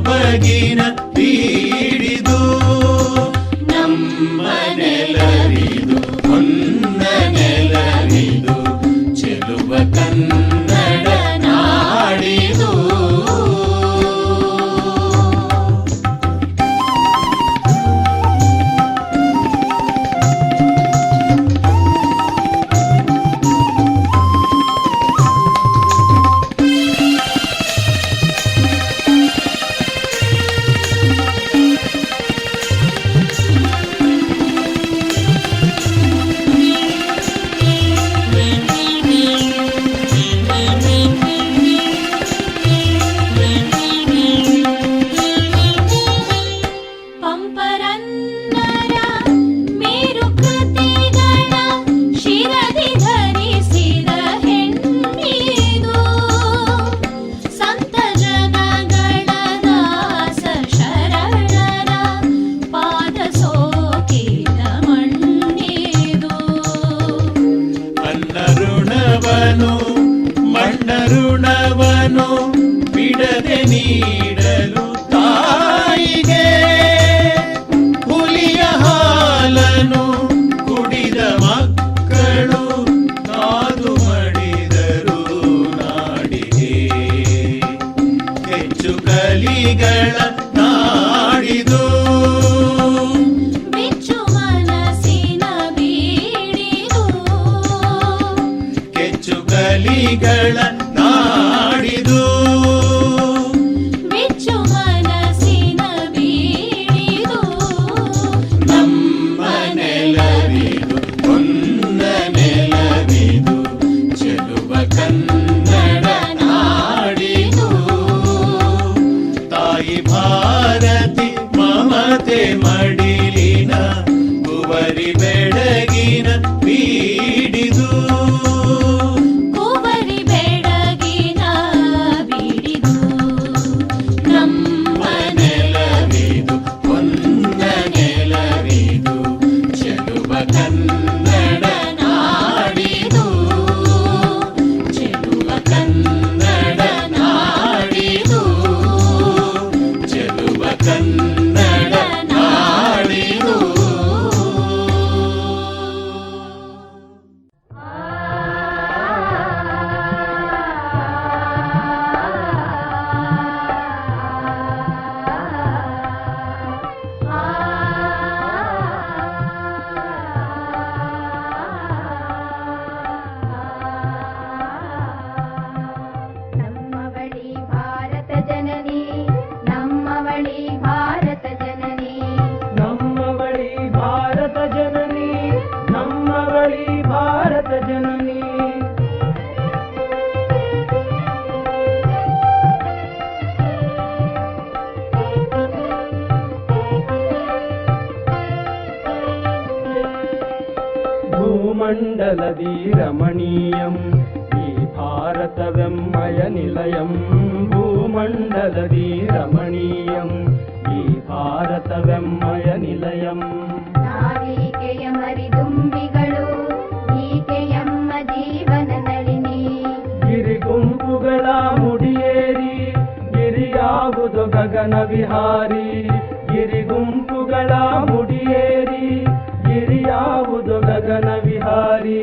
బగిన ಮಡಿಲಿನ ಕುವರಿ ಬೆಳಗ್ಗೆ ಭೂಮಂಡಲದಿ ರಮಣೀಯಂ ಈ ಭಾರತವೆಮ್ಮಯ ನಿಲಯಂ. ಭೂಮಂಡಲದಿ ರಮಣೀಯಂ ಈ ಭಾರತವೆಮ್ಮಯ ನಿಲಯಂ. ನಾವೀಕೆಯ ಮರಿದುಂಬಿಗಳು ಈಕೆಯಮ್ಮ ಜೀವನ ಗಿರಿಗುಂಪುಗಳ ಮುಡಿಯೇರಿ ಗಗನ ವಿಹಾರಿ. ಗಿರಿಗುಂಪುಗಳ ಮುಡಿಯೇರಿ ಗಿರಿಯಾವುದು ಗಗನ ವಿಹಾರಿ?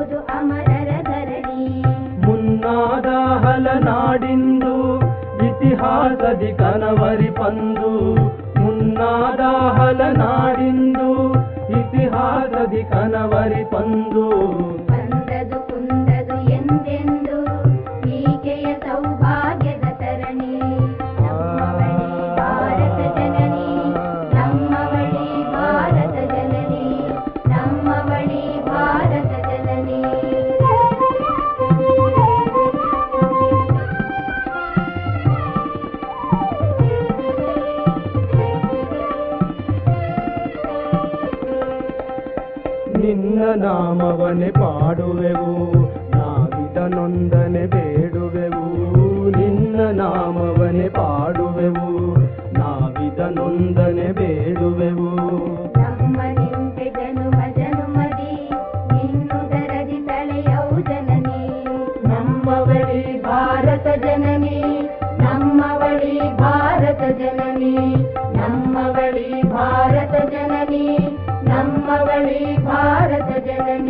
ಹೌದು ಅಮರರ ಧರಣಿ. ಮುನ್ನಾದ ಹಲನಾಡಿಂದು ಇತಿಹಾಸದಿ ಕನವರಿ ಪಂದು. ಮುನ್ನಾದ ಹಲನಾಡಿಂದು ಇತಿಹಾಸದಿ ಕನವರಿ ಪಂದು. ನಿನ್ನ ನಾಮವನೆ ಪಾಡುವೆವು. ನಾವಿದ ಬೇಡುವೆವು. ನಿನ್ನ ನಾಮವನೆ ಪಾಡುವೆವು. ನಾವಿದ ಬೇಡುವೆವು. Thank you.